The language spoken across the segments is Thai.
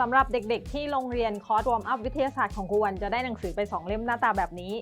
สำหรับเด็กๆ ที่โรงเรียนคอร์สวอร์มอัพวิทยาศาสตร์ของครูวันจะได้หนังสือไป 2 เล่มหน้าตาแบบนี้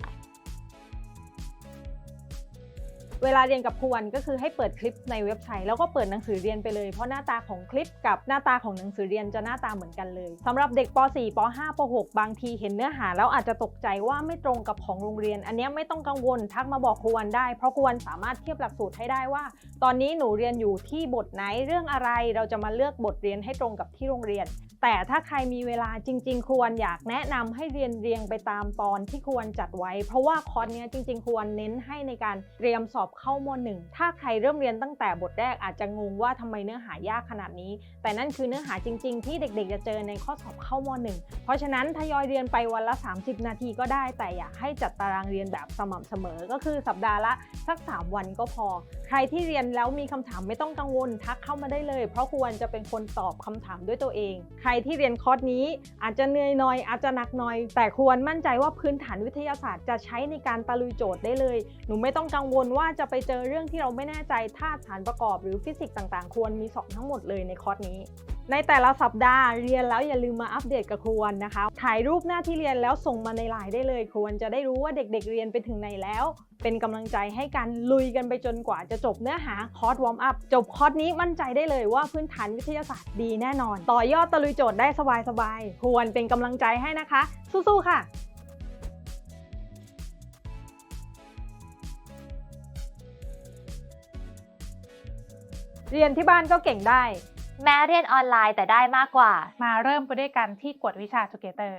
เวลาเรียนกับครูวันก็คือให้เปิดคลิปในเว็บไซต์แล้วก็เปิดหนังสือเรียนไปเลย เพราะหน้าตาของคลิปกับหน้าตาของหนังสือเรียนจะหน้าตาเหมือนกันเลยสำหรับเด็กป .4 ป .5 ป .6 บางทีเห็นเนื้อหาแล้วอาจจะตกใจว่าไม่ตรงกับของโรงเรียน อันนี้ไม่ต้องกังวลทักมาบอกครูวันได้ เพราะครูวันสามารถเทียบหลักสูตรให้ได้ว่า ตอนนี้หนูเรียนอยู่ที่บทไหนเรื่องอะไร เราจะมาเลือกบทเรียนให้ตรงกับที่โรงเรียน แต่ถ้าใครมีเวลาจริง ๆ ควรอยากแนะนำให้เรียนเรียงไปตามตอนที่ควรจัดไว้ เพราะว่าคอร์สเนี้ยจริง ๆ ควรเน้นให้ในการเตรียมสอบอบเข้ามหนึ่งถ้าใครเริ่มเรียนตั้งแต่บทแรกอาจจะงงว่าทำไมเนื้อหายากขนาดนี้ แต่นั่นคือเนื้อหาจริง ๆ ที่เด็กๆ จะเจอในข้อสอบเข้ามหนึ่งเพราะฉะนั้นทยอยเรียนไปวันละ 30 นาทีก็ได้ แต่อยากให้จัดตารางเรียนแบบสม่ำเสมอ ก็คือสัปดาห์ละสัก 3 วันก็พอ ใครที่เรียนแล้วมีคำถามไม่ต้องกังวลทักเข้ามาได้เลย เพราะครูวันจะเป็นคนตอบคำถามด้วยตัวเอง ใครที่เรียนคอร์สนี้อาจจะเหนื่อยหน่อยอาจจะหนักหน่อย แต่ควรมั่นใจว่าพื้นฐานวิทยาศาสตร์จะใช้ในการตะลุยโจทย์ได้เลย หนูไม่ต้องกังวลว่าจะไปเจอเรื่องที่เราไม่แน่ใจธาตุสารประกอบหรือฟิสิกส์ต่างๆ ควรมีสอบทั้งหมดเลยในคอร์สนี้ ในแต่ละสัปดาห์เรียนแล้วอย่าลืมมาอัปเดตกับครูวันนะคะ ถ่ายรูปหน้าที่เรียนแล้วส่งมาในไลน์ได้เลยครูวันจะได้รู้ว่าเด็กๆเรียนไปถึงไหนแล้ว เป็นกำลังใจให้การลุยกันไปจนกว่าจะจบเนื้อหาคอร์สวอร์มอัพจบคอร์สนี้มั่นใจได้เลยว่าพื้นฐานวิทยาศาสตร์ดีแน่นอน ต่อยอดตะลุยโจทย์ได้สบายๆครูวันเป็นกำลังใจให้นะคะ สู้ๆค่ะ เรียนที่บ้านก็เก่งได้ แม้เรียนออนไลน์แต่ได้มากกว่า มาเริ่มไปด้วยกันที่กวดวิชา Together